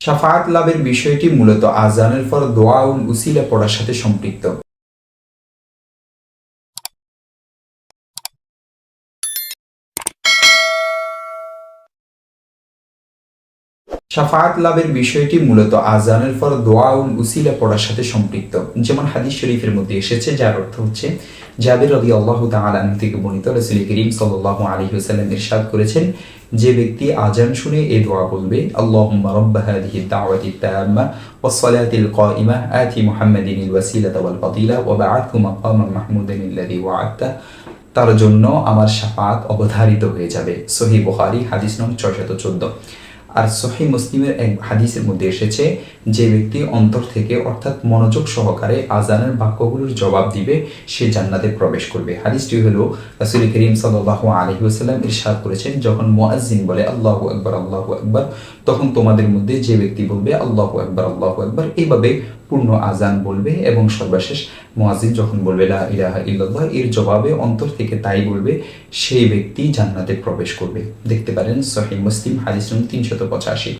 শাফাত লাভের বিষয়টি মূলত আজানের পর দোয়া ও উসিলা পড়ার সাথে সম্পৃক্ত। শাফাত লাভের বিষয়টি মূলত আজানের পর দোয়া ও উসিলা পড়ার সাথে সম্পৃক্ত। যেমন হাদিস শরীফের মধ্যে এসেছে, যার অর্থ হচ্ছে, জাবির রবি আল্লাহ তাআলা আনহু থেকে বর্ণিত রাসূল করিম সাল্লাল্লাহু আলাইহি ওয়াসাল্লাম ইরশাদ করেছেন, যে ব্যক্তি আজান শুনে এ দোয়া বলবে আল্লাহ রাব্বা হাদিহি দাওয়াতি তাম্মা ওয়াস-সালাতিল কাইমা আতি মুহাম্মাদিন ওয়াসিলাতা ওয়াল ফাদিলা ওয়া বা'আথহু মাকামান মাহমুদান আল্লাযী ওয়া'আদতা। তার জন্য আমার শাফাত অবধারিত হয়ে যাবে। সহি বুখারী, হাদিস নং ছয়শত চোদ্দ। আর সহি মুসলিমের এক হাদিসের মধ্যে এসেছে, যে ব্যক্তি অন্তর থেকে অর্থাৎ মনোযোগ সহকারে আজানের বাক্যগুলোর জবাব দিবে, সে জান্নাতে প্রবেশ করবে। হাদিসটি হলো, রাসূল করিম সাল্লাল্লাহু আলাইহি ওয়াসাল্লাম ইরশাদ করেছেন, যখন মুয়াজ্জিন বলে, আল্লাহ আকবার আল্লাহ আকবার, তখন তোমাদের মধ্যে যে ব্যক্তি বলবে, আল্লাহ আকবার আল্লাহ আকবার, এইভাবে পূর্ণ আজান বলবে এবং সর্বশেষ মোয়াজিন যখন বলবে, লা ইলাহা ইল্লাল্লাহ, এর জবাবে অন্তর থেকে তাই বলবে, সেই ব্যক্তি জান্নাতে প্রবেশ করবে। দেখতে পারেন সহিহ মুসলিম, হাদিস তিনশত পঁচাশি।